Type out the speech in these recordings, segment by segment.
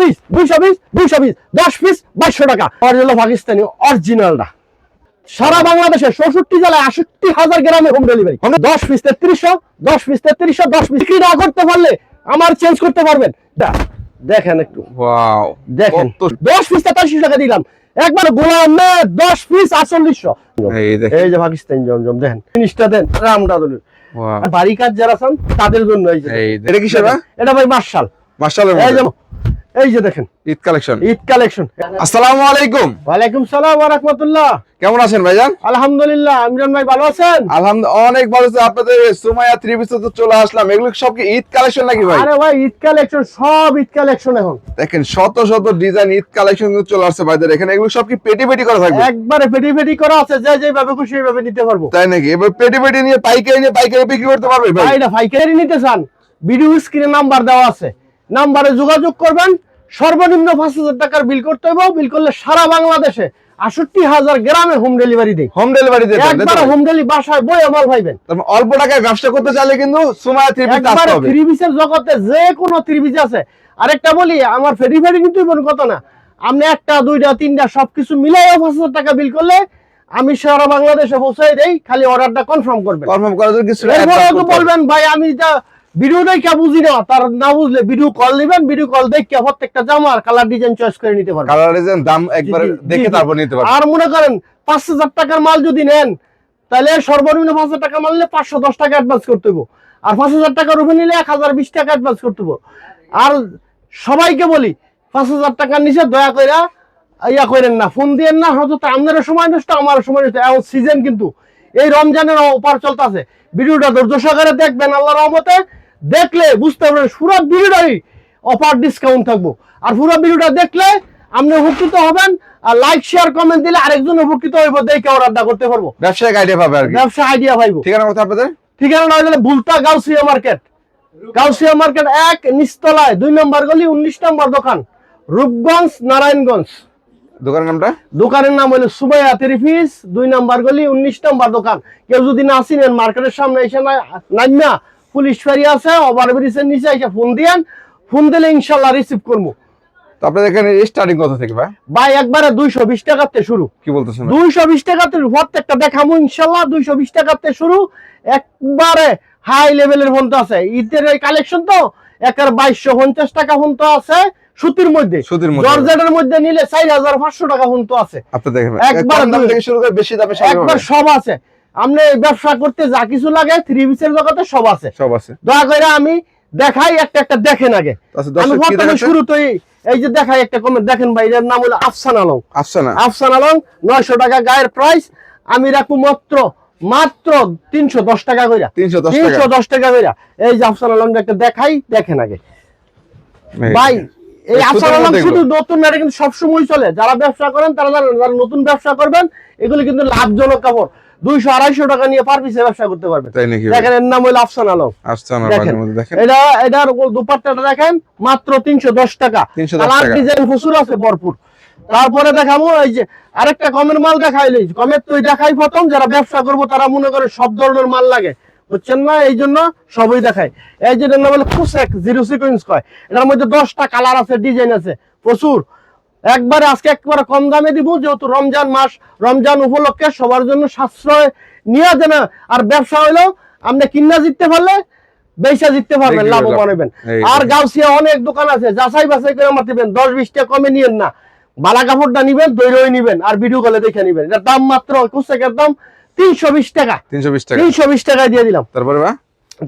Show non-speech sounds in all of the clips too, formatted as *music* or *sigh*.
Piece দুইশো piece দুইশো piece দশ পিস বাইশশো টাকা। অরিজিনাল পাকিস্তানি অরিজিনালটা। সারা বাংলাদেশে চৌষট্টি জেলায় আষট্টি হাজার গ্রামে হোম ডেলিভারি দশ পিস তেত্রিশশো দশ পিস তেত্রিশশো দশ পিস বিক্রি না করতে পারলে আমার চেঞ্জ করতে পারবেন। দেখেন একটু। দেখেন। দশ পিস তেতাল্লিশশো টাকা দিলাম। একবার গোলাম না দশ পিস আটচল্লিশশো। এই যে পাকিস্তান জমজম দেখেন। জিনিসটা দেন রামডাদুল ওয়াও বাড়ি কাজ যারা আছেন তাদের জন্য এই যে এটা কিসের ভাই এটা ভাই মার্শাল। মাশাআল্লাহ এই যে এই যে দেখেন। ঈদ কালেকশন। ঈদ কালেকশন। আসসালামু আলাইকুম। ওয়ালাইকুম সালাম ওয়া রাহমাতুল্লাহ। কেমন আছেন ভাইজান? আলহামদুলিল্লাহ ভাই ভালো আছেন? আলহামদুলিল্লাহ অনেক ভালো আছে। আপনাদের সুমাইয়া থ্রি পিস তো চলে আসলাম। এগুলো সব কি ঈদ কালেকশন নাকি ভাই? আরে ভাই ঈদ কালেকশন সব ঈদ কালেকশন এখন। দেখেন শত শত ডিজাইন ঈদ কালেকশন চলে আসছে ভাইদের এখানে। এগুলো সব কি পেটি পেটি করা থাকবে? একবারে পেটি পেটি করা আছে যে যেভাবে খুশি সেইভাবে নিতে পারব। তাই নাকি? এবার পেটি পেটি নিয়ে পাইকারি নিয়ে পাইকারি বিক্রি করতে পারবে ভাই? না পাইকারি নিতে চান ভিডিও স্ক্রিনে নাম্বার দেওয়া আছে। নাম্বারে যোগাযোগ করবেন সর্বনিম্ন পাঁচ হাজার টাকার বিল করতে হবে বিল করলে সারা বাংলাদেশে আষট্টি হাজার গ্রামে হোম ডেলিভারি দিই। হোম ডেলিভারি একবার হোম ডেলিভারি বাসায় বই আমার ভাইবেন। অল্প টাকায় ব্যবসা করতে চাইলে কিন্তু পিস একবারে আসতে হবে। পিসের জগতে যে কোনো পিস আছে। আরেকটা বলি আমার ফেরি কিন্তু কোনো কথা না আপনি একটা দুইটা তিনটা সবকিছু মিলাইও পাঁচ হাজার টাকা বিল করলে আমি সারা বাংলাদেশে পৌঁছাই দেই খালি অর্ডারটা কনফার্ম করবেন। কনফার্ম করার জন্য কিছু বলবেন ভাই আমি যা ভিডিও দেখে বুঝি না তার না বুঝলে ভিডিও কল দিবেন ভিডিও কল দেখে প্রত্যেকটা জামার কালার ডিজাইন চয়েস করে নিতে পারবেন। কালার ডিজাইন দাম একবার দেখে। তারপর নিতে পারবেন। আর মনে করেন পাঁচ হাজার টাকার মাল যদি নেন তাহলে সর্বনিম্ন পাঁচ হাজার টাকা মাল নিলে পাঁচশো দশ টাকা অ্যাডভান্স করতে হবে আর পাঁচ হাজার টাকার উপরে নিলে এক হাজার বিশ টাকা অ্যাডভান্স করতে হবে আর সবাইকে বলি পাঁচ হাজার টাকার নিচে দয়া করে ইয়া করেন না ফোন দিয়েন না হয়তো আপনারও সময় নষ্ট আমারও সময় নষ্ট। এমন সিজন কিন্তু এই রমজানের অপার চলতেছে। ভিডিওটা ধৈর্য সহকারে দেখবেন আল্লাহ রহমতে। দেখলে বুঝতে পারবেন পুরো ভিডিওটাই অফার ডিসকাউন্ট থাকব। আর পুরো ভিডিওটা দেখলে আপনি উপকৃত হবেন আর লাইক শেয়ার কমেন্ট দিলে আরেকজন উপকৃত হইব দেখে অর্ডারটা করতে পারব। ব্যবসায়িক আইডিয়া পাবে আর ব্যবসা আইডিয়া পাইবো। ঠিকানা কথা আপনাদের? ঠিকানা হলে বুলতা গাউসিয়া মার্কেট গাউসিয়া মার্কেট এক নিচতলায় দুই নম্বর গলি উনিশ নম্বর দোকান রূপগঞ্জ নারায়ণগঞ্জ। দোকানের নামটা? দোকানের নাম হলো সুবাইয়া তেরিফিস দুই নম্বর গলি উনিশ নম্বর দোকান। কেউ যদি না চিনেন মার্কেটের সামনে এসে না- নামিয়া পুলিশ ফেরি আছে ওভারব্রিজের নিচে এসে ফোন দিয়েন ফোন দিলে ইনশাল্লাহ রিসিভ করব। তো আপনাদের এখানে স্টার্টিং কত থেকে ভাই? ভাই একবারে দুইশো বিশ টাকাতে শুরু। কি বলতেছেন ভাই? দুইশো বিশ প্রত্যেকটা দেখাবো ইনশাল্লাহ দুইশো বিশ টাকাতে শুরু। একবারে হাই লেভেলের ফোন আছে। ঈদের এই কালেকশন তো একের টাকা ফোন আছে সুতির মধ্যে। সুতির মধ্যে। জর্জেটের মধ্যে নিলে চার হাজার পাঁচশো টাকা ফোন তো আছে। আপনাদের এখানে একবার দাম থেকে শুরু করে বেশি দামে একবার সব আছে। আপনি এই ব্যবসা করতে যা কিছু লাগে থ্রি পিসের জগতে সব আছে। সব আছে। দয়া করে আমি দেখাই একটা একটা দেখেন আগে। আচ্ছা আমি দর্শক কি প্রথমে দেখাচ্ছে? শুরু তো এই- যে দেখাই একটা কমেন্ট দেখেন ভাই এর নাম হলো আফসান আলম। আসছে না আফসান আলম নয়শো টাকা গায়ের প্রাইস আমি রাখব মাত্র মাত্র তিনশো দশ টাকা কইরা। তিনশো দশ টাকা। কইরা। এই যে আফসান আলম একটা দেখাই দেখেন আগে। ভাই এই আফসান আলম শুধু। নতুন না কিন্তু সবসময় চলে। যারা ব্যবসা করেন তারা যারা নতুন ব্যবসা করবেন এগুলো কিন্তু লাভজনক কাপড়। দুইশো আড়াইশো টাকা নিয়ে পার পিসে ব্যবসা করতে পারবেন তাই নাকি ভাই? দেখেন এর নাম হলো আফসান আলম। আসছে না দেখেন মাঝে মধ্যে দেখেন। এটা এটার দুপাট্টাটা দেখেন মাত্র তিনশো দশ টাকা। কালার ডিজাইন প্রচুর আছে ভরপুর। তারপরে দেখাবো এই যে আরেকটা কমের মাল দেখাইলি কমের তুই দেখাই প্রথম যারা ব্যবসা করব তারা মনে করে সব ধরনের মাল লাগে। বুঝছেন না? এই জন্য সবই দেখায় এই যে এটার নাম হলো কুসেক জিরো সিকোয়েন্স কয়। এটার মধ্যে দশটা কালার আছে ডিজাইন আছে প্রচুর। একবারে আজকে একবারে কম দামে দিব যেহেতু রমজান মাস রমজান উপলক্ষে সবার জন্য সাশ্রয় নিয়ে দেন আর ব্যবসা হইল আপনি কিনা জিততে পারলে বেচা জিততে পারবেন লাভবান লাভ। হবেন আর গাউসিয়া অনেক দোকান আছে যাচাই বাছাই করে মারতেবেন দশ বিশটা কমে নিয়েন না। বালা কাপড়টা নিবেন দৈরই নিবেন আর ভিডিও কলে দেখে নিবেন। এটার দাম মাত্র কুসেকের দাম তিনশো বিশ টাকা। তিনশো বিশ টাকা। তিনশো বিশ টাকায় দিয়ে দিলাম। তারপরে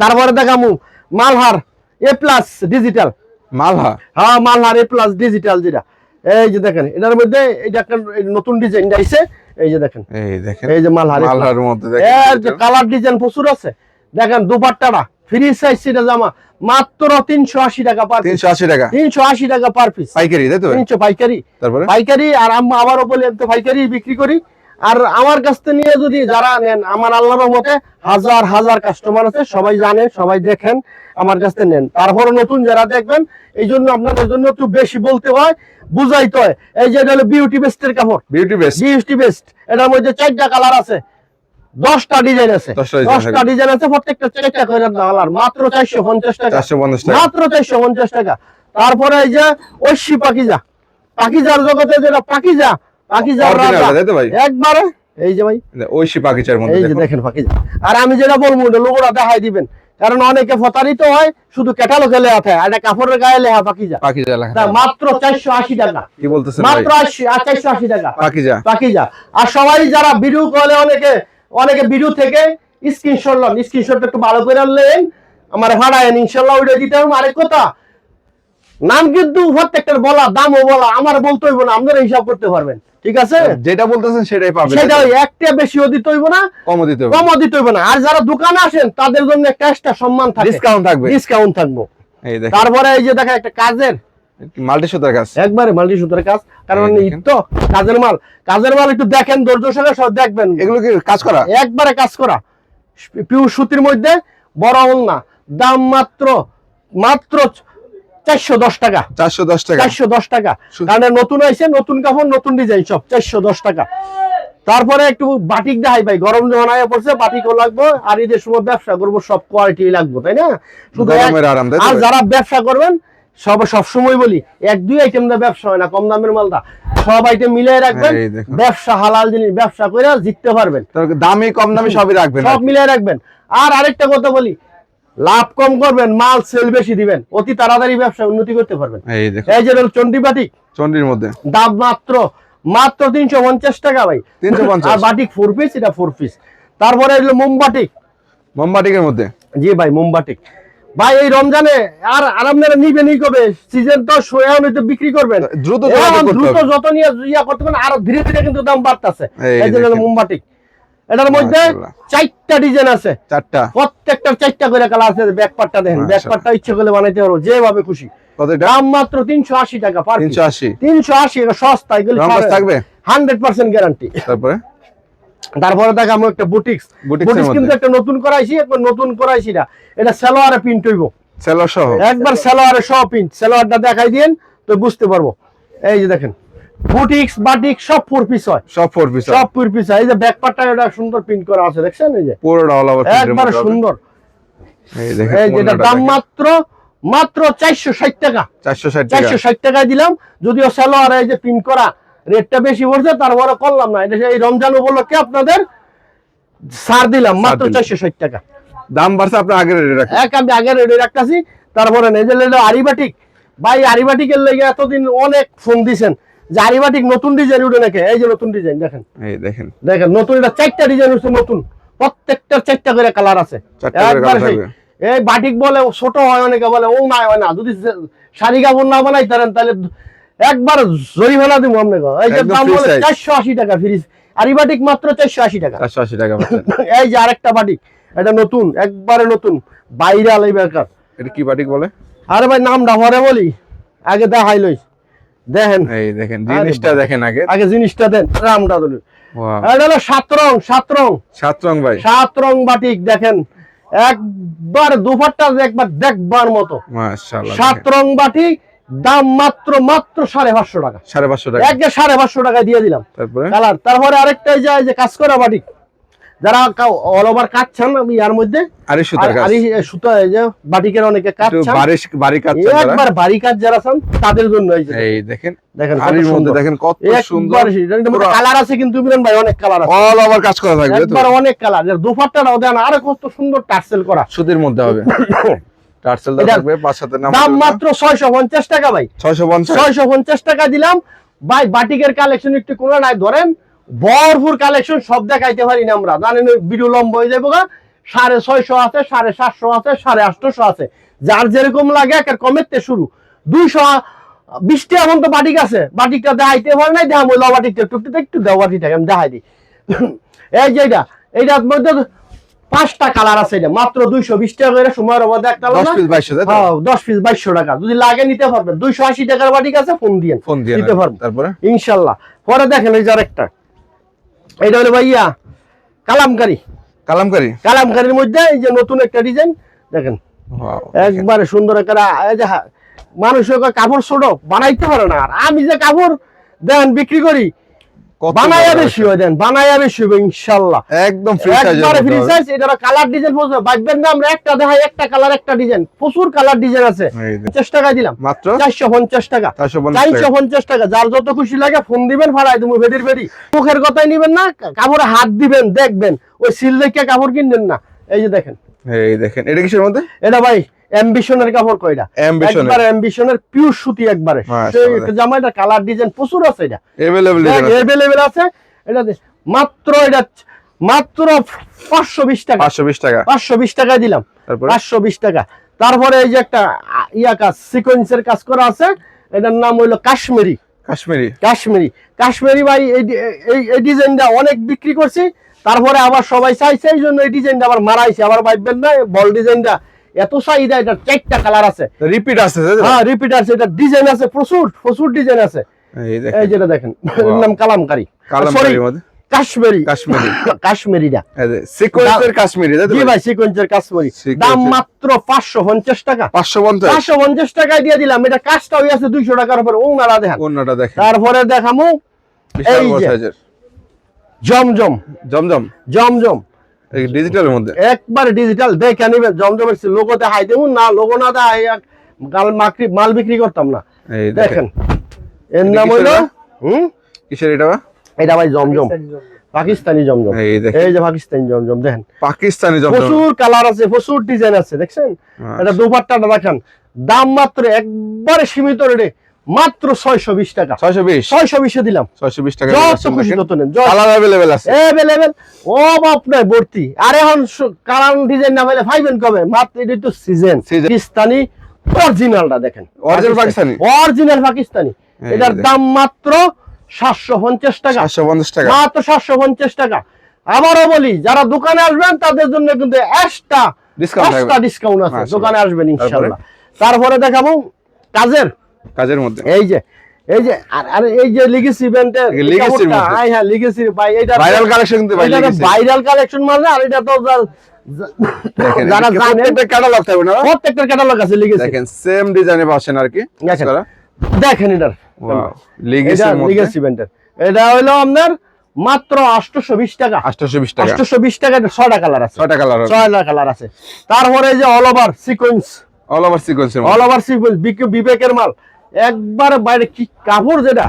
তারপরে দেখামু মালহার এ প্লাস ডিজিটাল মালহা হ্যাঁ মালহার এ প্লাস ডিজিটাল যেটা। এই যে দেখেন এটার মধ্যে এটা একটা নতুন ডিজাইন আইছে এই যে দেখেন। এই দেখেন এই যে মালহারি A plus। মালহার মধ্যে এর যে কালার ডিজাইন প্রচুর আছে। দেখেন দুপাট্টাটা ফ্রি সাইজ সেটা জামা মাত্র তিনশো আশি টাকা পার পিস তিনশো আশি টাকা। তিনশো আশি টাকা পার পিস পাইকারি তাই তো? ভাই? তিনশো পাইকারি। তারপরে? পাইকারি আর আমরা আবারও বলি আমি তো পাইকারি বিক্রি করি। আর আমার কাছ থেকে নিয়ে যদি যারা নেন আমার আল্লাহর মতে হাজার হাজার কাস্টমার আছে সবাই জানেন সবাই দেখেন আমার কাছ থেকে নেন। তারপরে নতুন যারা দেখবেন এই জন্য আপনাদের জন্য একটু বেশি বলতে হয় বুঝাইতে হয়। এই যে এটা হলো বিউটি বেস্টের কাপড়। বিউটি বেস্ট বিউটি বেস্ট এটার মধ্যে চারটা কালার আছে। দশটা ডিজাইন আছে। দশটা ডিজাইন আছে প্রত্যেকটা চারটা করে কালার মাত্র চারশো পঞ্চাশ টাকা। চারশো পঞ্চাশ টাকা। মাত্র চারশো পঞ্চাশ টাকা। তারপরে এই যে ঐশী পাকিজা। পাকিজার জগতে যেটা পাকিজা পাকিজার রাজা। তাই তো ভাই? একবারে এই যে ভাই। ঐশী পাখিচার মধ্যে এই যে দেখেন পাকিজা আর আমি যেটা বলব ওটা লোগোটা দেখাই দিবেন। কারণ অনেকে প্রতারিত হয় শুধু ক্যাটালগে লেখা থাকে আর কাপড়ের গায়ে লেখা পাকিজা পাখিজা লেখা মাত্র চারশো আশি টাকা। কি বলতেছেন মাত্র টাকা। পাকিজা আর সবাই যারা ভিডিও কলে অনেকে অনেকে ভিডিও থেকে স্ক্রিনশট লন। স্ক্রিনশট একটু ভালো করে আনলেন আমার ভাড়ায়েন ইনশাল্লাহ ওইটা দিতে হবে। আরেক কথা নাম কিন্তু প্রত্যেকটার বলা দামও বলা আমার বলতে হইব না আপনারা হিসাব করতে পারবেন। ঠিক আছে? যেটা বলতেছেন সেটাই পাবেন। সেটা ওই একটা বেশিও দিতে হইব না কমও দিতে হবে কমও দিতে হইব না। আর যারা দোকানে আসেন তাদের জন্য একটা এক্সট্রা সম্মান থাকে। ডিসকাউন্ট থাকবে। ডিসকাউন্ট থাকব। এই দেখেন। তারপরে এই যে দেখা একটা কাজের। মাল্টি সুতার কাজ। একবারে মাল্টি সুতার কাজ। কারণ। তো কাজের মাল। কাজের মাল একটু দেখেন ধৈর্য সঙ্গে সব দেখবেন। এগুলো কি কাজ করা? একবারে কাজ করা। পিউ সুতির মধ্যে বড় না। দাম মাত্র মাত্র চারশো দশ টাকা। চারশো দশ টাকা। চারশো দশ টাকা। কারণ নতুন হয়েছে নতুন কাপড় নতুন ডিজাইন সব চারশো দশ টাকা। তারপরে একটু বাটিক দেখাই ভাই গরম যখন আয়া পড়ছে বাটিকও লাগবে আর ঈদের সময় ব্যবসা করব সব কোয়ালিটি লাগবে তাই না? শুধু আর যারা ব্যবসা করবেন সব সব সময় বলি এক দুই আইটেম দিয়ে ব্যবসা হয় না কম দামের মালটা। সব আইটেম মিলিয়ে রাখবেন ব্যবসা হালাল জিনিস ব্যবসা করে জিততে পারবেন। দামি কম দামি সবই রাখবেন সব মিলিয়ে রাখবেন। আর আরেকটা কথা বলি লাভ কম করবেন মাল সেল বেশি দিবেন। অতি তাড়াতাড়ি ব্যবসা উন্নতি করতে পারবেন। এই যে চন্ডি বাটিক। চন্ডির মধ্যে। দাম মাত্র মাত্র তিনশো পঞ্চাশ টাকা ভাই। 350 আর বাটিক ফোর পিস এটা ফোর পিস তারপরে এলো মোমবাটিক। মোমবাটিকের মধ্যে। জি ভাই মোমবাটিক। ভাই এই রমজানে আর আরামদারে আপনারা নিবেনই কবে? সিজন তো সোয়া তো বিক্রি করবেন। দ্রুত দ্রুত। যত নিয়ে ইয়া করতে পারেন আরও ধীরে ধীরে কিন্তু দাম বাড়তেছে। এই এই যে হলো মোমবাটিক। এটার মধ্যে। চারটা ডিজাইন আছে। চারটা? প্রত্যেকটার চারটা করে কালার আছে ব্যাক পার্টটা দেখেন ব্যাক পার্টটা ইচ্ছে করলে বানাইতে পারব যেভাবে খুশি। দাম মাত্র তিনশো আশি টাকা পার তিনশো আশি। তিনশো আশি এটা সস্তা এগুলো থাকবে? Hundred percent guarantee. তারপরে? তারপরে আমি একটা বুটিক্স। বুটিক্স কিন্তু একটা নতুন করাইছি একবার নতুন করাইছি না এটা সালোয়ারে প্রিন্ট হইব। সেলর সহ? একবার সালোয়ারে সব প্রিন্ট সালোয়ারটা দেখাই দিন তো বুঝতে পারব। এই যে দেখেন। বুটিক্স বাটিক সব ফোর পিস হয়। সব ফোর পিস সব ফোর পিস হয়। এই যে ব্যাক পার্টটা এটা সুন্দর প্রিন্ট করা আছে দেখছেন এই যে? পুরোটা অল ওভার একবার সুন্দর। এই দেখেন এই যেটা দাম মাত্র মাত্র চারশো ষাট টাকা। চারশো ষাট টাকা। চারশো ষাট টাকায় দিলাম যদিও সালোয়ার এই যে প্রিন্ট করা রেটটা বেশি পড়ছে তারপরে করলাম না। এটা এই রমজান উপলক্ষে আপনাদের ছাড় দিলাম মাত্র দিলেন। চারশো ষাট টাকা। দাম বাড়ছে আপনি আগের রেটে রাখেন। এক আমি আগে রেডি রাখতেছি। তারপরে নেজেল আরিবাটিক ভাই আরিবাটিকের লেগে এতদিন অনেক ফোন দিছেন। যে আরিবাটিক নতুন ডিজাইন উঠে নাকি? এই যে নতুন ডিজাইন দেখেন। এই দেখেন। দেখেন নতুন এটা চারটা ডিজাইন হচ্ছে নতুন। প্রত্যেকটার চারটা করে কালার আছে। একবার। এই বাটিক বলে ছোট হয় অনেকে বলে ও না হয় না। যদি শাড়ি কাপড় না বানাই তারেন তাহলে একবার জরিমানা দিব আপনাকে এই যে দাম বলে size। চারশো আশি টাকা ফ্রিজ আরিবাটিক মাত্র চারশো আশি টাকা। চারশো আশি টাকা *laughs* এই যে আরেকটা বাটিক এটা নতুন একবারে নতুন। বাইরাল এই বেকার এটা কি বাটিক বলে? আরে ভাই নামটা পরে বলি। আগে দেখাই লই দেখেন। এই দেখেন জিনিসটা দেখেন আগে। আগে জিনিসটা দেন বলি এটা হলো সাত রং সাত রং। সাত রং ভাই। সাত রং বাটিক দেখেন। একবার দুপাট্টা একবার দেখবার মতো। সাত রং বাটিক দাম মাত্র মাত্র সাড়ে পাঁচশো টাকা। সাড়ে পাঁচশো টাকা। একে সাড়ে পাঁচশো টাকা দিয়ে দিলাম। তারপরে? কালার। তারপরে আরেকটাই যায় যে কাজ করা বাটিক যারা অল ওভার কাটছেন আমি ইয়ার মধ্যে। আরে সুতার কাজ। আর সুতো এই যে বাটিকের অনেকে কাটছেন। বারিশ বাড়ি যারা। একবার বাড়ি কাজ যারা আছেন তাদের জন্য এই যে এই দেখেন দেখেন আরির মধ্যে। দেখেন কত সুন্দর। একবার কালার আছে কিন্তু মিলন ভাই অনেক কালার আছে। অল ওভার কাজ করা থাকবে একবার অনেক কালার। এর দুপাট্টাটাও দেন আরে কত সুন্দর টার্সেল করা। সুতির মধ্যে হবে। *coughs* টার্সেল থাকবে পাঁচ সাথে নাম দাম মাত্র ছয়শো পঞ্চাশ টাকা ভাই। ছয়শো পঞ্চাশ। ছয়শো পঞ্চাশ টাকা দিলাম। ভাই বাটিকের কালেকশন একটু কোনো নাই ধরেন ভরপুর কালেকশন সব দেখাইতে পারি না আমরা। জানেন ভিডিও লম্বা হয়ে যাব গা। সাড়ে ছয়শো আছে সাড়ে সাতশো আছে সাড়ে আটশোশো আছে। যার যেরকম লাগে একের কমের তে শুরু। দুইশো বিশটা এখন তো বাটিক আছে। বাটিকটা দেখাইতে পারে নাই দেখাম ওই বাটিকটা একটু একটু একটু দেওয়া বাটিকটাকে আমি দেখাই দিই। এই যে এইটা এইটার মধ্যে পাঁচটা কালার আছে এটা মাত্র দুইশো বিশ টাকা করে সময়ের মধ্যে একটা দশ পিস বাইশশো তাই তো? হ্যাঁ দশ পিস বাইশশো টাকা। যদি লাগে নিতে পারবেন। দুইশো আশি টাকার বাটিক আছে ফোন দিয়ে ফোন দিয়ে নিতে পারবেন। তারপরে? ইনশাল্লাহ। পরে দেখেন এই যে আরেকটা। এইটা হলো ভাইয়া কালামকারি। কালামকারি? কালামকারির মধ্যে এই যে নতুন একটা ডিজাইন দেখেন। একবারে সুন্দর একটা এই যে হা- মানুষ কাপড় ছোট বানাইতে পারে না আর। আমি যে কাপড় দেন বিক্রি করি বানায়া বেশি হয়ে দেন বানায়া বেশি হবে ইনশাল্লাহ একদম ফ্রি একবারে free size size colour design প্রচুর। ভাববেন না আমরা একটা দেখাই একটা কালার একটা ডিজাইন প্রচুর কালার ডিজাইন আছে। এই দেখ। পঞ্চাশ টাকা দিলাম। মাত্র? যার যত খুশি লাগে ফোন দিবেন ভাড়াই তুমি বেদির বেদি মুখের কথাই নিবেন না কাপড়ে হাত দিবেন দেখবেন। ওই সিল দেখে কাপড় কিনবেন না। এই যে দেখেন। এই দেখেন এটা কিসের মধ্যে? এটা ভাই অ্যাম্বিশনের কাপড় কয়টা অ্যাম্বিশন একবারে অ্যাম্বিশনের পিওর সুতি একবারে মাশাআল্লাহ। সেই জামাইটা কালার ডিজাইন প্রচুর আছে এটা अवेलेबल অ্যাভেলেবেল আছে এটা দে- মাত্র এটা মাত্র পাঁচশো বিশ টাকা 520 টাকা পাঁচশো বিশ টাকায় দিলাম তারপরে পাঁচশো বিশ টাকা তারপরে এই যে একটা আ, ইয়া কাজ সিকোয়েন্সের কাজ করা আছে এটার নাম হইলো কাশ্মীরি কাশ্মীরি কাশ্মীরি কাশ্মীরি ভাই এই এই- এই ডিজাইনটা অনেক বিক্রি করছি তারপরে আবার সবাই চাইছে এই জন্য এই ডিজাইনটা আবার মারাইছে আবার ভাববেন না এই বল ডিজাইনটা এত চাহিদা এটা চারটা কালার আছে। রিপিট আছে হ্যাঁ রিপিট আছে এটা ডিজাইন আছে প্রচুর প্রচুর ডিজাইন আছে। এই যেটা দেখেন এর নাম কালামকারি। কালামকারীর মধ্যে। কাশ্মীরি। কাশ্মীরি। *laughs* কাশ্মীরিটা। এই সিকোয়েন্সের কাশ্মীরি জি ভাই? ভাই সিকোয়েন্সের কাশ্মীরি দাম মাত্র পাঁচশো পঞ্চাশ টাকা। 550 পাঁচশো পঞ্চাশ টাকায় দিয়ে দিলাম। এটা কাজটা হয়ে আছে দুইশো টাকার উপরে ওনারা দেখেন। অন্যটা দেখেন। তারপরে দেখামু বিশাল এই যে। জমজম। জমজম? জমজম। ডিজিটালের মধ্যে? একবারে ডিজিটাল দেখে নিবে জমজমের লোগো দেখাই দেবো না লোগো না গাল মাকড়ি মাল বিক্রি করতাম না। এই দেখেন। এর নাম হইল? হুম? কিসের এটা বা? এটা ভাই জমজম। পাকিস্তানি জমজম। এই দেখেন। এই যে পাকিস্তানি জমজম দেখেন। পাকিস্তানি জমজম। প্রচুর কালার আছে প্রচুর ডিজাইন আছে দেখছেন? আচ্ছা। এটা দুপাট্টাটা দেখেন। দাম মাত্র একবারে সীমিত রেটে মাত্র ছয়শো বিশ টাকা। ছয়শো বিশ? ছয়শো বিশে দিলাম। ছয়শো বিশ টাকা নাই ভর্তি। আর এখন ডিজাইন না পেলে কবে? মাত্র এটা তো সিজন পাকিস্তানি অরিজিনালটা দেখেন। অরিজিনাল পাকিস্তানি। অরিজিনাল পাকিস্তানি। এটার দাম মাত্র সাতশো পঞ্চাশ টাকা। সাতশো পঞ্চাশ টাকা। মাত্র সাতশো পঞ্চাশ টাকা। আবারও বলি যারা দোকানে আসবেন তাদের জন্য কিন্তু একটা ডিসকাউন্ট ডিসকাউন্ট আছে। হ্যাঁ, দোকানে আসবেন ইনশাল্লাহ। তারপরে দেখাবো কাজের। কাজের মধ্যে। এই যে এই যে আর এই যে লিগেসি মধ্যে। হ্যাঁ লিগেসি ভাই এটা ভাইরাল কালেকশন কিন্তু ভাই ভাইরাল কালেকশন মানে আর এটা তো যারা প্রত্যেকটা ক্যাটালগ থাকবে না? প্রত্যেকটার ক্যাটালগ আছে লিগেসি দেখেন সেম ডিজাইনে পাচ্ছেন আর কি। দেখেন। করা। এটার। ওয়াও লিগেসির মধ্যে। লিগেসি ইভেন্টের এটা হলো আপনার মাত্র 820 টাকা। 820 টাকা। 820 টাকা এটা ছয়টা কালার আছে। ছয়টা কালার ছয়টা কালার আছে। তারপরে এই যে all over sequence all over সিকোয়েন্সের অল ওভার সিকোয়েন্স বিবেকের মাল। একবার বাইরে কি কাপড় যেটা?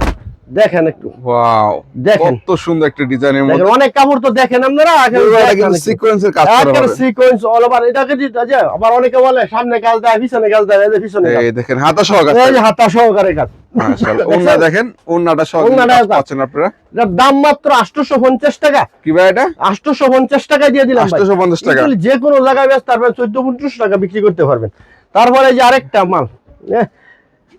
দেখেন একটু। ওয়াও দেখেন। কত সুন্দর একটা ডিজাইনের মধ্যে। অনেক কাপড় তো দেখেন আপনারা একটু। সিকোয়েন্সের কাজ করা হবে। সিকোয়েন্স অল ওভার এটাকে যে আবার অনেকে বলে সামনে কাজ দেয় পিছনে কাজ দেয় এই যে পিছনে এই দেখেন হাতা সহ কাজ। এই হাতা সহকারে কাজ। মাশাআল্লাহ। ওন্না দেখেন ওন্নাটা সহ ওন্নাটা কাজ কাজ। পাচ্ছেন আপনারা? দাম মাত্র আটশোশো পঞ্চাশ টাকা। কি ভাই এটা? আটশোশো পঞ্চাশ টাকা দিয়ে দিলাম ভাই। 850 টাকা। যে কোনো জায়গায় পারবেন চোদ্দ পঞ্চাশ টাকা বিক্রি করতে পারবেন। তারপরে এই যে আরেকটা মাল এহ,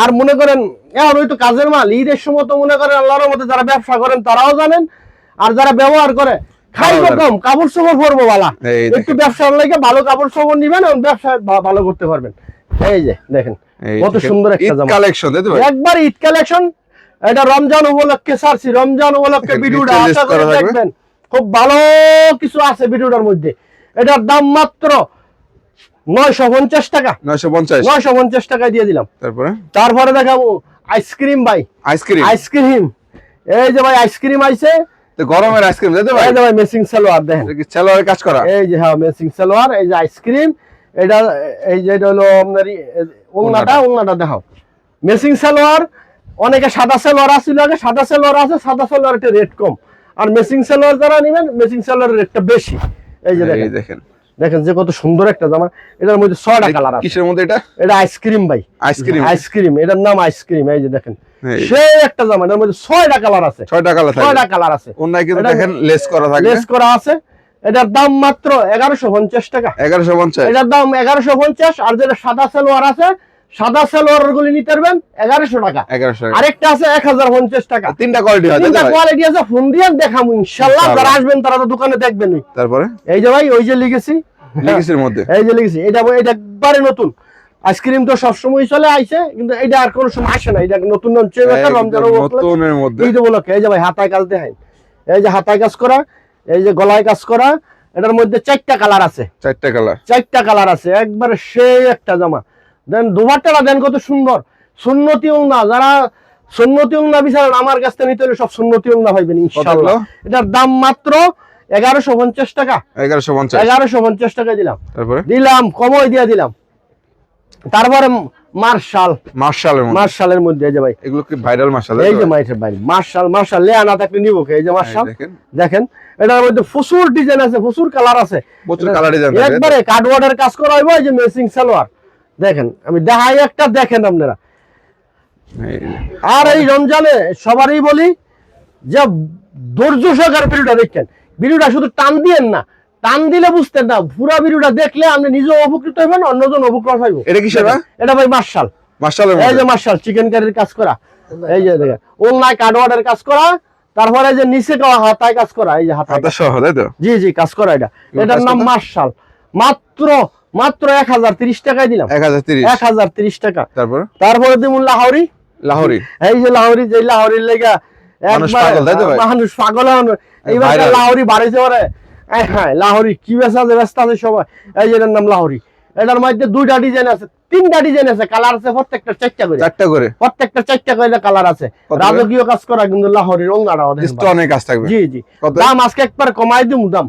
আর মনে করেন এখন ওই তো কাজের মাল ঈদের সময় তো মনে করেন আল্লাহর মধ্যে যারা ব্যবসা করেন তারাও জানেন। আর যারা ব্যবহার করে খাইবো তারাও কম কাপড় চোপড় পরবো বালা। একটু ব্যবসার লাগে ভালো কাপড় চোপড় নিবেন এবং ব্যবসা ভালো করতে পারবেন। এই যে দেখেন কত সুন্দর একটা জামা। কালেকশন একবার ঈদ কালেকশন এটা রমজান উপলক্ষে ছাড়ছি রমজান উপলক্ষে ভিডিওটা আশা করে দেখবেন। খুব ভালো কিছু আছে ভিডিওটার মধ্যে। এটার দাম মাত্র নয়শো পঞ্চাশ টাকা। 950 নয়শো পঞ্চাশ টাকায় দিয়ে দিলাম। তারপরে? তারপরে দেখাবো আইসক্রিম ভাই। Ice cream? Ice cream. এই যে ভাই আইসক্রিম আইছে। তো গরমের আইসক্রিম ভাই এই যে ভাই মেসিং সালোয়ার দেখেন। কি সেলোয়ারের কাজ করা? এই যে হ্যাঁ মেসিং সালোয়ার এই যে আইসক্রিম। এটা এই যে এটা হলো আপনার ওংনাটা ওংনাটা দেখাও। মেসিং সালোয়ার অনেকে সাদা সালোয়ার আসছিল আগে সাদা সালোয়ার আছে সাদা সালোয়ার একটা রেট কম। আর মেসিং সালোয়ার যারা নেবেন মেসিং সালোয়ারের রেটটা বেশি। এই যে দেখেন। দেখেন যে কত সুন্দর একটা জামা। এটার মধ্যে ছয়টা কালার আছে। কিসের মধ্যে এটা? এটা আইসক্রিম ভাই। আইসক্রিম। আইসক্রিম এটার নাম আইসক্রিম এই যে দেখেন। সেই একটা জামা এটার মধ্যে ছয়টা কালার আছে। ছয়টা কালার থাকবে। ছয়টা কালার আছে। অন্যায় কিন্তু দেখেন লেস করা থাকে লেস করা আছে। এটার দাম মাত্র এগারোশো পঞ্চাশ টাকা। 1150 এটার দাম এগারোশো পঞ্চাশ আর যেটা সাদা সালোয়ার আছে সাদা সালোয়ার গুলি নিতে পারবেন এগারোশো টাকা। এগারোশো টাকা। আরেকটা আছে এক হাজার পঞ্চাশ টাকা। তিনটা কোয়ালিটি হয় তিনটা কোয়ালিটি আছে ফোন দিয়ে দেখাবো ইনশাল্লাহ যারা আসবেন তারা তো দোকানে দেখবেন। তারপরে? এই যে ভাই ওই যে লিখেছি লিখিসের মধ্যে। এই যে লিখেছি এটা এটা একবারে নতুন। আইসক্রিম তো সবসময় চলে আইছে কিন্তু এটা আর কোনো সময় আসে না এটা নতুন নতুনের মধ্যে। এই যে ভাই হাতায় কাজ দেখাই। এই যে হাতায় কাজ করা এই যে গলায় কাজ করা এটার মধ্যে চারটা কালার আছে। চারটা কালার চারটা কালার আছে একবারে সেই একটা জামা। দেন দুবারটা দেন কত সুন্দর। সুন্নতি না যারা সুন্নতি না বিচারেন আমার কাছ থেকে নিতে হলে সব সুন্নতি না পাইবেন ইনশাআল্লাহ। এটার দাম মাত্র এগারোশো পঞ্চাশ টাকা। এগারোশো পঞ্চাশ। এগারোশো পঞ্চাশ টাকা দিলাম। তারপরে? দিলাম কমই দিয়ে দিলাম। তারপরে মার্শাল। মার্শালের মার্শালের মধ্যে যে ভাই। এগুলো কি ভাইরাল মার্শাল? এই যে মাইটের বাড়ি মার্শাল মার্শাল লেয়া না থাকলে নিবো কে? এই যে মার্শাল। দেখেন। দেখেন এটার মধ্যে প্রচুর ডিজাইন আছে প্রচুর কালার আছে। প্রচুর কালার ডিজাইন একবারে কাজ করা হইব এই যে মেসিং সালোয়ার। দেখেন আমি দেখাই একটা দেখেন আপনারা। আর এই রমজানে সবারই বলি যে ধৈর্য সহকারে ভিডিওটা দেখেন। ভিডিওটা শুধু টান দিয়েন না টান দিলে বুঝতেন না পুরো ভিডিওটা দেখলে আপনি নিজেও উপকৃত হইবেন অন্যজন উপকৃত হইব। এটা কিসের ভাই? এটা ভাই মার্শাল। মার্শালের এই যে মার্শাল চিকেন কারির কাজ করা। এই যে দেখেন ওনলাইন কার্ডওয়ার্ডের কাজ করা তারপরে এই যে নিচে হাতায় কাজ করা এই যে হাতায়। হাতা সহ তাই তো? জি জি কাজ করা এটা। এটার নাম মার্শাল। মাত্র মাত্র এক হাজার তিরিশ টাকায় দিলাম। এক হাজার তিরিশ। এক হাজার তিরিশ টাকা। তারপর? তারপরে দিমুন লাহৌরি। লাহোরি। এই যে লাহৌরি যে লাহৌরির লেগা মানুষ পাগল। এইবার। লাহৌরি বাড়িতে হ্যাঁ লাহৌরি কি ব্যস্ত আছে ব্যস্ত আছে সবাই। এই যে এটার নাম লাহৌরি। এটার মধ্যে দুইটা ডিজাইন আছে তিনটা ডিজাইন আছে। কালার আছে প্রত্যেকটা চারটা করে। চারটা করে। প্রত্যেকটা চারটা করে কালার আছে। রাজকীয় কাজ করা কিন্তু লাহৌরির রঙাটা স্টোনে কাজ থাকবে জি জি। দাম আজকে একবার কমাই দিম দাম।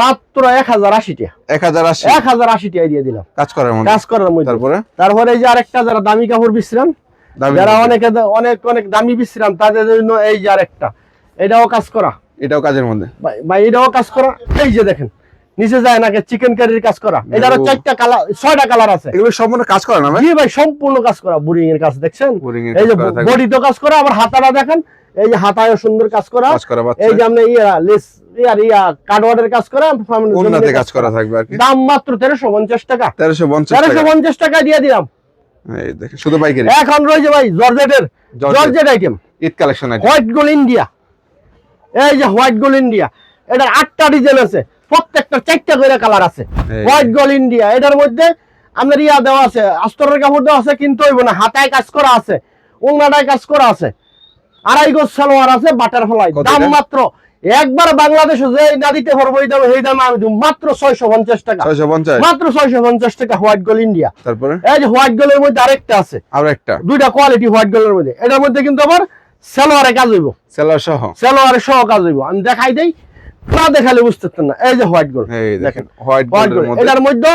মাত্র এক হাজার আশি টাকা। এক হাজার আশি। এক হাজার আশি টাকা দিয়ে দিলাম। কাজ করার মধ্যে কাজ করার মধ্যে। তারপরে? তারপরে এই যে আরেকটা যারা দামি কাপড় বিশ্রাম যারা। অনেকে অনেক অনেক দামি বিশ্রাম তাদের জন্য এই যে আরেকটা। এটাও কাজ করা। এটাও কাজের মধ্যে। ভাই এটাও কাজ করা। এই যে দেখেন নিচে যায় নাকি চিকেন কারির কাজ করা। এটারও। চারটা কালার ছয়টা কালার আছে। এগুলো সম্পূর্ণ কাজ করে না ভাই? ভাই সম্পূর্ণ কাজ করা বুরিং এর কাজ দেখছেন? এই যে বডি তো কাজ করা আবার হাতাটা দেখেন এই যে হাতায়ও সুন্দর কাজ করা এই যে আপনি ইয়া লেস ইয়ার ইয়া কার্ডওয়ার্ডের কাজ করা উন্নতে কাজ করা থাকবে আর কি। দাম মাত্র টাকা। তেরোশো পঞ্চাশ তেরোশো টাকা পঞ্চাশ টাকা দিয়ে দিলাম। এই দেখেন শুধু পাইকারি। এখন রয়েছে ভাই জর্জেটের georgette. Georgette item Eid collection white গোল ইন্ডিয়া। এই যে হোয়াইট গোল ইন্ডিয়া। এটার আটটা ডিজাইন আছে। প্রত্যেকটা চারটা করে কালার আছে। হোয়াইট গোল ইন্ডিয়া। এটার মধ্যে আপনার ইয়া দেওয়া আছে আস্তরের কাপড় দেওয়া আছে কিন্তু না হাতায় কাজ করা আছে ওংনাটায় কাজ করা আছে। আড়াই গোজ সালোয়ার আছে বাটারফ্লাই দাম মাত্র একবার বাংলাদেশে যে না দিতে পারব এই দামে এই দামে আমি মাত্র ছয়শো পঞ্চাশ টাকা। মাত্র ছয়শো পঞ্চাশ টাকা হোয়াইট গোল ইন্ডিয়া। তারপরে? এই যে হোয়াইট গোলের মধ্যে আরেকটা আছে। আরও একটা। দুইটা কোয়ালিটি হোয়াইট গোলের মধ্যে। এটার মধ্যে কিন্তু আবার সালোয়ারে কাজ হইব। সেলার সহ? সালোয়ারে সহ কাজ হইব। আমি দেখাই দেই না দেখালে বুঝতে না। এই যে হোয়াইট গোল। দেখেন হোয়াইট গোল। এটার মধ্যে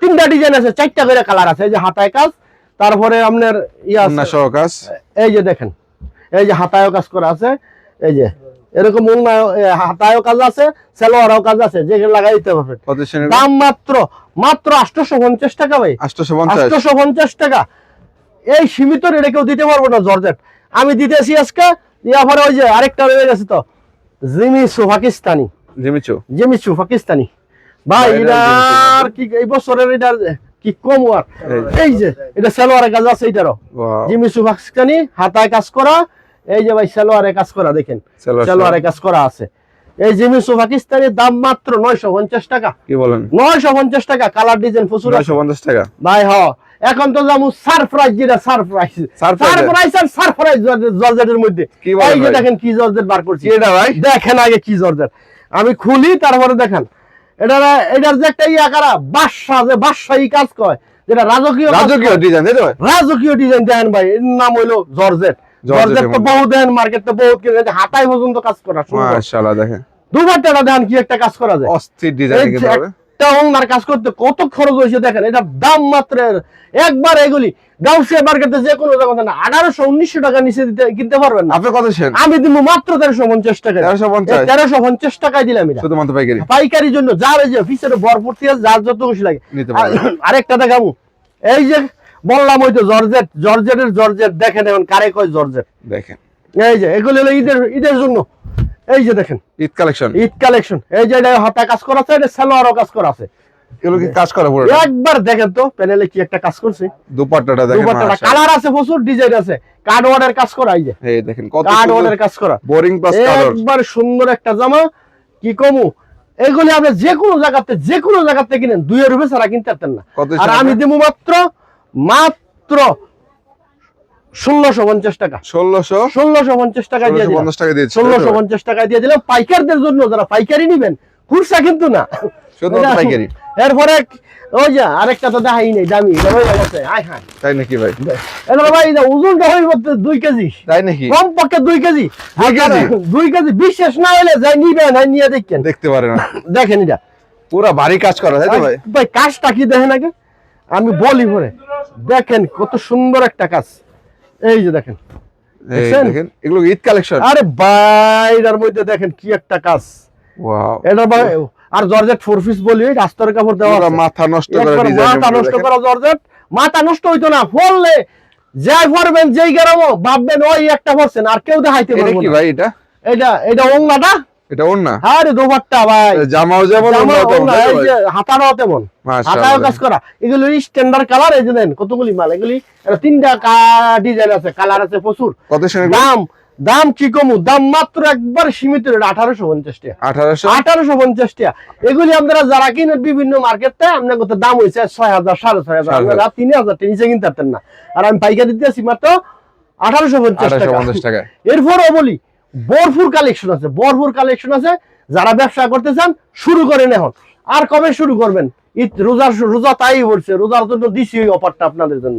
তিনটা ডিজাইন আছে চারটা করে কালার আছে। এই যে হাতায় কাজ তারপরে আপনার ইয়া আছে, কাজ। এই যে দেখেন এই যে হাতায়ও কাজ করা আছে এই যে। এরকম হাতায়ও কাজ আছে সালোয়ারও কাজ আছে যেগুলো লাগাই দিতে পারবেন দাম মাত্র মাত্র আটশোশো পঞ্চাশ টাকা ভাই। আটশোশো পঞ্চাশ। টাকা। এই সীমিত রেটে কেউ দিতে পারব না জর্জেট। আমি দিতেছি আজকে ইয়ার পরে ওই যে আরেকটা রয়ে গেছে তো Jimmy Choo Pakistani. Jimmy Choo. Jimmy Choo Pakistani. ভাই এটার কি এই বছরের এটার কি কম আর এই। যে এটা সালোয়ারের কাজ আছে এটারও Wow, জিমিসু পাকিস্তানি হাতায় কাজ করা এই যে ভাই সালোয়ারে কাজ করা দেখেন সালোয়ারে কাজ করা আছে। এই জিমিসু দাম মাত্র নয়শো পঞ্চাশ টাকা। কি বলেন? নয়শো পঞ্চাশ টাকা কালার ডিজাইন প্রচুর আছে। নয়শো পঞ্চাশ টাকা। ভাই হ এখন তো যাব সারপ্রাইজ যেটা সারপ্রাইজ? সারপ্রাইজ। আর সারপ্রাইজ জর্জেটের মধ্যে। এই যে? দেখেন কি জর্জেট বার করছি। এটা ভাই? দেখেন আগে কি জর্জেট। আমি খুলি তারপরে দেখেন। এটা এটার যে একটা ইয়া কারা বাদশা যে বাদশাহী কাজ কয় যেটা রাজকীয় রাজকীয় ডিজাইন তাই? রাজকীয় ডিজাইন দেখেন ভাই এর নাম হইল জর্জেট। জর্জেট তো। বহু দেন মার্কেট তো বহুত কিনে হাতায় পর্যন্ত কাজ করা মাশাআল্লাহ দেখেন। দুবার টাকা দেন কি একটা কাজ করা যায়। অস্থির ডিজাইন একটা ওনার কাজ করতে কত খরচ হয়েছে দেখেন এটা দাম মাত্র একবার এগুলি। গাউসিয়া মার্কেটে যে কোনো জায়গা না আঠারোশো উনিশশো টাকা নিচে দিতে কিনতে পারবেন না। আপনি কত আমি দিব মাত্র তেরোশো পঞ্চাশ টাকা। তেরোশো পঞ্চাশ। তেরোশো পঞ্চাশ টাকায় দিলাম এটা। শুধুমাত্র পাইকারি? পাইকারির জন্য যার এই যে অফিসের ভরপুরতি আছে যার যত খুশি লাগে। আরেকটা দেখাবো। এই যে বললাম ওই তো জর্জেট জর্জেটের জর্জেট দেখেন এখন কারে কয় জর্জেট? দেখেন। এই যে এগুলো হলো ঈদের ঈদের জন্য। এই যে দেখেন। ঈদ কালেকশন। ঈদ কালেকশন। এই যে এটা হাতা কাজ করা আছে এটা সালোয়ারও কাজ করা আছে। এগুলো কি কাজ করা পুরো একবার দেখেন তো প্যানেলে কি একটা কাজ করছে। দুপাট্টাটা দেখেন দুপাট্টাটা কালার আছে প্রচুর ডিজাইন আছে। কার্ড ওয়ার্ডের কাজ করা এই যে। এই দেখেন কত কার্ড ওয়ার্ডের কাজ করা। বোরিং প্লাস কালার একবার সুন্দর একটা জামা কি কমু? এগুলি আপনি যে কোনো জায়গাতে যে কোনো জায়গাতে কিনেন দুইয়ের রুপে ছাড়া কিনতে পারতেন না। আর আমি? দিব মাত্র মাত্র ষোলোশো পঞ্চাশ টাকা। ষোলোশো ষোলোশো পঞ্চাশ টাকা দিয়ে পঞ্চাশ টাকা দিয়েছে। ষোলোশো পঞ্চাশ টাকা দিয়ে দিলাম। পাইকারদের জন্য যারা পাইকারি নিবেন খুচরা কিন্তু না। পাইকারি। এরপরে ওই যে আরেকটা তো দেখাই নেই দামি। এটা গেছে আয় তাই নাকি ভাই? এটা ভাই ওজনটা হয়ে দুই কেজি। তাই নাকি? কম পক্ষে দুই কেজি? দুই কেজি? বিশেষ না হলে যাই নিবেন আর নিয়ে দেখেন। দেখতে পারে না। দেখেন এটা। পুরো ভারী কাজ করা তাই ভাই? ভাই কাজটা কি দেখেন আগে? আমি বলি পরে। দেখেন কত সুন্দর একটা কাজ। এই যে দেখেন। দেখেন এগুলো ঈদ কালেকশন আরে বাইরের মধ্যে দেখেন কি একটা কাজ। ওয়াও এটা ভাই আর জর্জেট ফোর পিস বলি ওই রাস্তার কাপড় দেওয়া মাথা নষ্ট করে মাথা নষ্ট করা জর্জেট মাথা নষ্ট হইতো না ফললে যাই পড়বেন যেই গেরামো ভাববেন ওই একটা পড়ছেন আর কেউ দেখাইতে এটা পারব কি ভাই এটা? এটা এটা ওংলাটা এটা ওর না? আরে দোপাট্টা ভাই। জামাও যেমন তেমন, কাজ করা। এগুলো স্ট্যান্ডার্ড কালার এই দেন কতগুলি মাল? এগুলি তিনটা ডিজাইন আছে কালার আছে প্রচুর। কত দাম দাম কি কমু দাম মাত্র একবার সীমিত আঠারোশো পঞ্চাশ টাকা। আঠারোশো? আঠারোশো পঞ্চাশ টাকা। এগুলি আপনারা যারা কিনেন বিভিন্ন মার্কেটে আপনার কত দাম হয়েছে ছয় হাজার সাড়ে ছয় হাজার। আপনারা তিন হাজার নিচে কিনতে পারতেন না। আর আমি পাইকারি দিতেছি মাত্র আঠারোশো পঞ্চাশ টাকা। পঞ্চাশ টাকা এরপরও বলি বরফুর কালেকশন আছে বরফুর কালেকশন আছে। যারা ব্যবসা করতে চান শুরু করেন এখন। আর কবে শুরু করবেন? ঈদ রোজার রোজা তাই বলছে রোজার জন্য দিছি ওই অফারটা আপনাদের জন্য।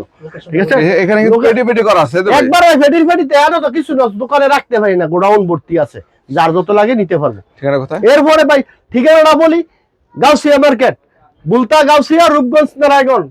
ঠিক আছে? এখানে কিন্তু পেটি পেটি করা আছে তো একবার ওই কিছু না দোকানে রাখতে পারি না গোডাউন ভর্তি আছে। যার যত লাগে নিতে পারবে। ঠিকানা কোথায়? এরপরে ভাই ঠিকানাটা বলি গাউসিয়া মার্কেট। বুলতা গাউসিয়া রূপগঞ্জ নারায়ণগঞ্জ।